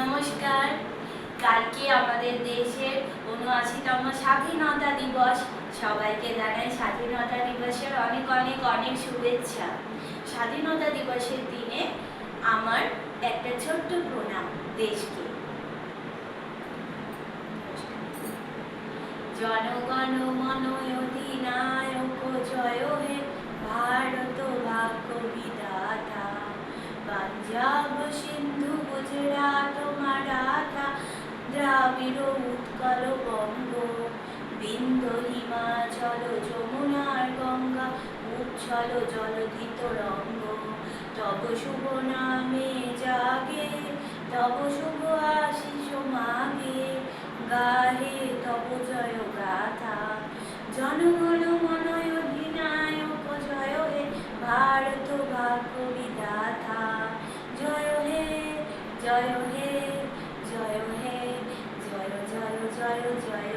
নমস্কার। কালকে আমাদের দেশের উনআশিতম স্বাধীনতা দিবস। সবাইকে জানাই স্বাধীনতা দিবসের অনেক অনেক অনেক শুভেচ্ছা। স্বাধীনতা দিবসের দিনে আমার একটা ছোট্ট প্রণাম দেশকে। জনগণ মন অধিনায়ক জয় হে ভারত ভাগ্য বিধাতা পাঞ্জাব সিন্ধু গুজরাট মারাঠা দ্রাবিড় উৎকল বঙ্গ, বিন্দ হিমাচল যমুনার গঙ্গা, উচ্ছল জলধিত রঙ্গ। তব শুভ নামে জাগে, তব শুভ আশিস মাগে, গাহে তব জয় গাথা। জনগণ মনয় অধিনায়ক জয় হে, ভারত ভাগ্য জয় হে জয় হে জয় জয় জয় জয়